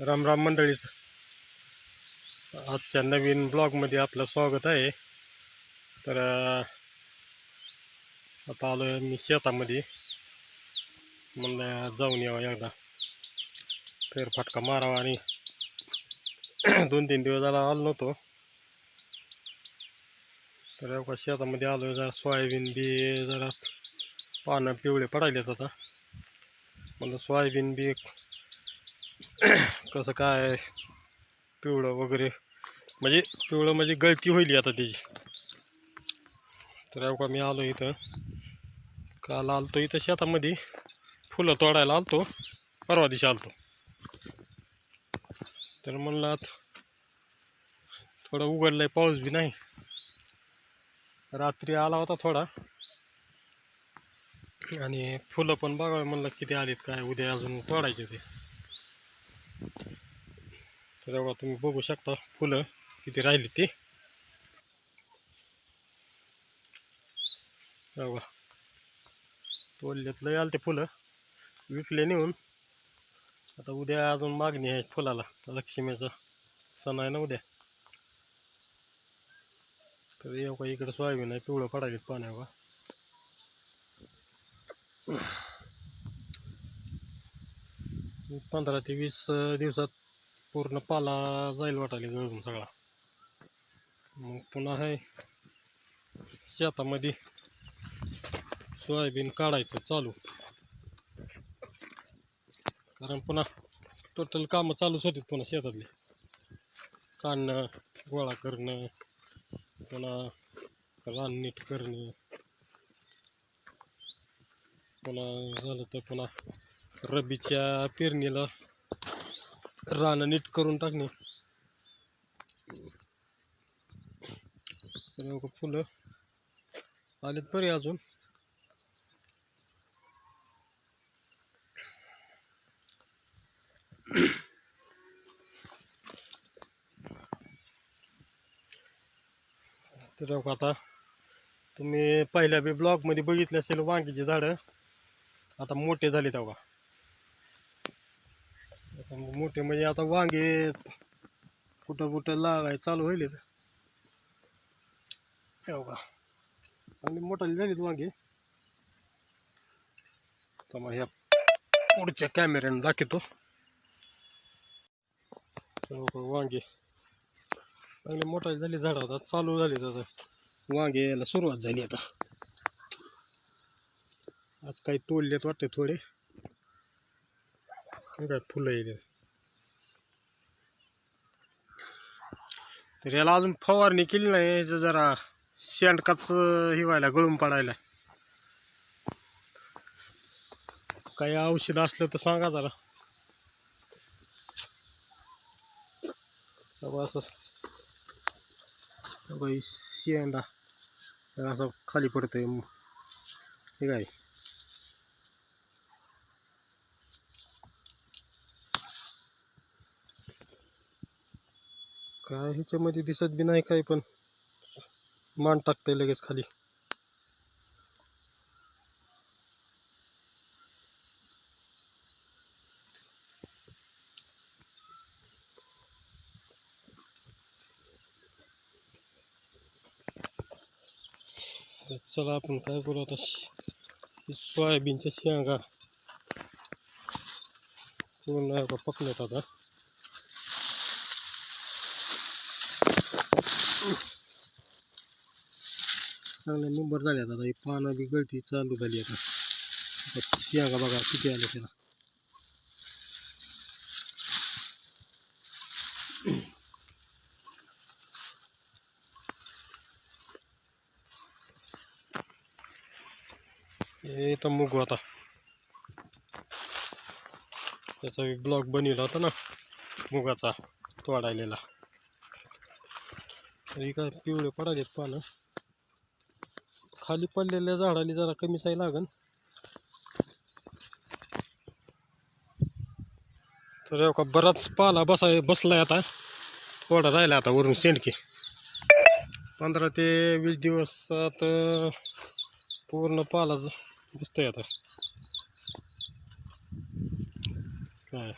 राम राम मंडळीच. आजच्या नवीन ब्लॉगमध्ये आपलं स्वागत आहे. तर आता आलो आहे मी शेतामध्ये. म्हणलं जाऊन यावं एकदा. फेरफटका मारावा आणि दोन तीन दिवस झाला आलो नव्हतो. तर एवढा शेतामध्ये आलो जरा सोयाबीन बी जरा पानं पिवळे पडायलेत आता. म्हणलं सोयाबीन बी कसं काय पिवळं वगैरे. म्हणजे पिवळं म्हणजे गळती होईल आता त्याची तर एवढा मी आलो इथं. काल आलतो इथं शेतामध्ये. फुलं तोडायला आलतो. परवा दिवशी आलतो. तर म्हणलं थोडं उघडलं आहे पाऊस बी नाही. रात्री आला होता थोडा. आणि फुलं पण बघावं म्हणलं किती आलीत काय उद्या अजून तोडायचे ते. तर बघा तुम्ही बघू शकता फुलं किती राहिली ती. बघा तोडल्यात लय आले ते फुलं. विकले नेऊन. आता उद्या अजून मागणी आहे फुलाला. लक्ष्मीचा सण आहे ना उद्या. तर येऊ का सोयाबीन आहे पिवळं पडायला पाण्या पंधरा ते वीस दिवसात पूर्ण पाला जाईल वाटायला गळून सगळा. मग पुन्हा आहे शेतामध्ये सोयाबीन काढायचं चालू. कारण पुन्हा टोटल कामं चालूच होती पुन्हा शेतातली. काढणं गोळा करणं पुन्हा रान नीट करणं. पुन्हा झालं तर पुन्हा रबीच्या पेरणीला रानं नीट करून टाकणे. फुलं आलेत बरे अजून. तर आता तुम्ही पहिल्या बी ब्लॉगमध्ये बघितले असेल वांगीची झाडं. आता मोठे झाले तेव्हा मोठे म्हणजे आता वांगे कुठं कुठं लागाय चालू होईल हो का चांगली मोठाली झालीत वांगे. तर मग ह्या पुढच्या कॅमेऱ्याने दाखवतो. हो का, वांगे. चांगले मोठाली झाली झाडं आता चालू झाली आता. वांगे यायला सुरुवात झाली आता. आज काही तोडलेत वाटते थोडे. हे काय फुलं येईल. तर याला अजून फवारणी केली नाही याचं जरा शेंडकाच हि व्हायला गळून पडायला. काही औषध असलं तर सांगा जरा. असं. शेंडा असं खाली पडतंय. ठीक काय? काय ह्याच्यामध्ये दिसत बी नाही काही पण मान टाकतंय लगेच खाली. चला आपण काय करू आता? सोयाबीनच्या शेंगा. पूर्ण का आता. चांगले नंबर झाले आता ही पानं बी गळती चालू झाली आता. आता शेंगा बघा किती आले त्याला. हे तर मुगू आता. त्याचा एक ब्लॉक बनवला होता ना मुगाचा तोडायलेला. काय पिवळे पडायलेत पानं. खाली पडलेल्या झाडाला जरा कमी साई लागन. तर का बराच पाला बसाय बसलाय आता. थोडा राहिला आता वरून शेंडके पंधरा ते वीस दिवसात पूर्ण पाला दिसतोय आता. काय?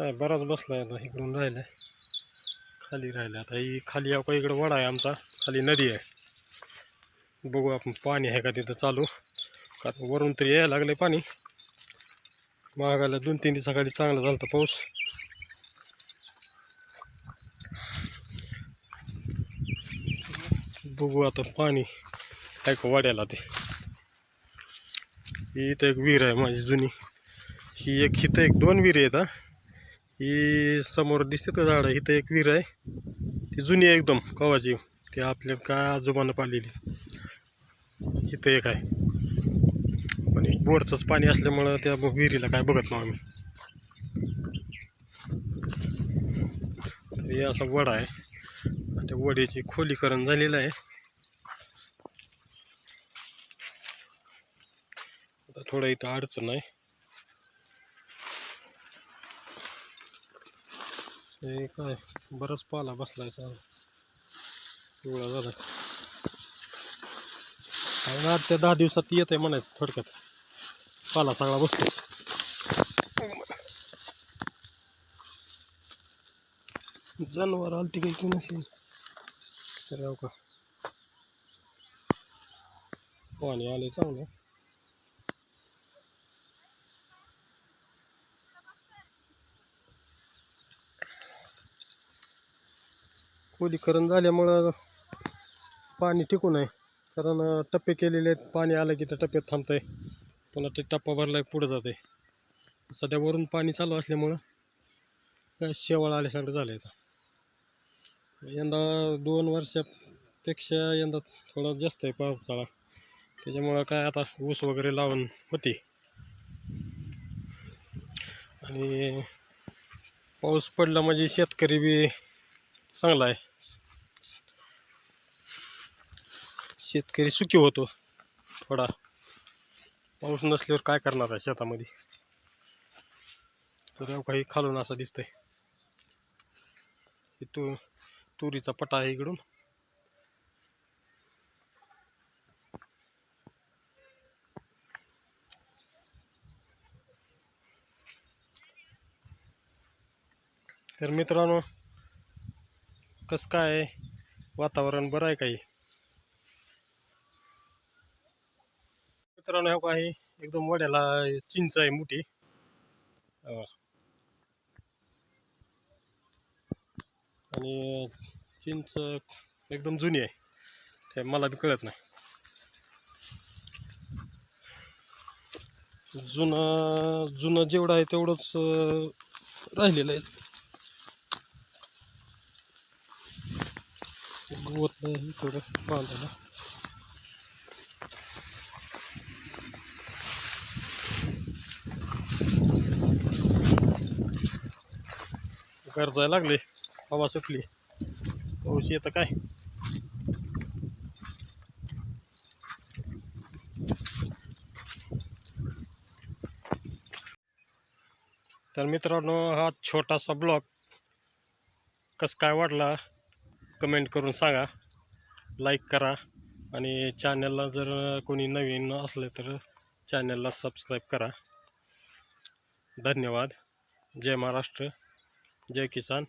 काय बराच आहे आता इकडून राहिला. खाली राहिला. आता ही खाली का इकडं वडा आहे आमचा. खाली नदी आहे. बघू आपण पाणी आहे का तिथं चालू. कारण वरून तरी यायला लागलं पाणी. मागायला दोन तीन दिवसाखाली चांगला झाला होता पाऊस. बघू आता पाणी ऐक वाड्याला ते. ही इथं एक विहीर आहे माझी जुनी. ही एक हिथं एक दोन विहीर आहेत ही समोर दिसते का झाडं. इथं एक विहीर आहे. ती जुनी आहे एकदम कवाची. ती आपल्या काय आजोबानं पाहिलेली इथं एक आहे. पण एक बोरचंच पाणी असल्यामुळं त्या विहिरीला काय बघत नाही आम्ही. हे असा वडा आहे. त्या वड्याची खोलीकरण झालेलं आहे. आता थोडं इथं अडचण आहे. हे काय बराच पाला बसलाय पिवळा झाला. आणि आठ दहा दिवसात येत आहे म्हणायचं थोडक्यात. पाला सगळा बसतो जनावर आलती काही की नाही तर राव का. पाणी आले चांगलं. खोलीकरण झाल्यामुळं पाणी टिकून आहे. कारण टप्पे केलेले आहेत. पाणी आलं की त्या टप्प्यात आहे पुन्हा ते टप्पा भरला पुढं पुढं आहे सध्या वरून पाणी चालू असल्यामुळं काय शेवाळ आल्यासारखं झालं आहे यंदा दोन वर्षापेक्षा यंदा थोडा जास्त आहे पावसाळा. त्याच्यामुळं काय आता ऊस वगैरे लावून होते. आणि पाऊस पडला म्हणजे शेतकरी बी चांगला आहे. शेतकरी सुखी होतो. थोडा पाऊस नसल्यावर काय करणार आहे शेतामध्ये? तर काही खालून असं दिसतंय. तू तुरीचा पटा आहे इकडून. तर मित्रांनो कसं काय वातावरण बरं आहे काही? मित्रांनो हे काही एकदम वड्याला चिंच आहे मोठी. आणि चिंच एकदम जुनी आहे. ते मला बी कळत नाही. जुनं जुनं जेवढं आहे तेवढंच राहिलेलं आहे. गवत नाही थोडं बांधायला. गरजायला लागले हवा सुटली. पाऊस येतं काय? तर मित्रांनो हा छोटासा ब्लॉग कसं काय वाटला कमेंट करून सांगा. लाईक करा आणि चॅनलला जर कोणी नवीन असले तर चॅनलला सबस्क्राईब करा. धन्यवाद. जय महाराष्ट्र. जय किसान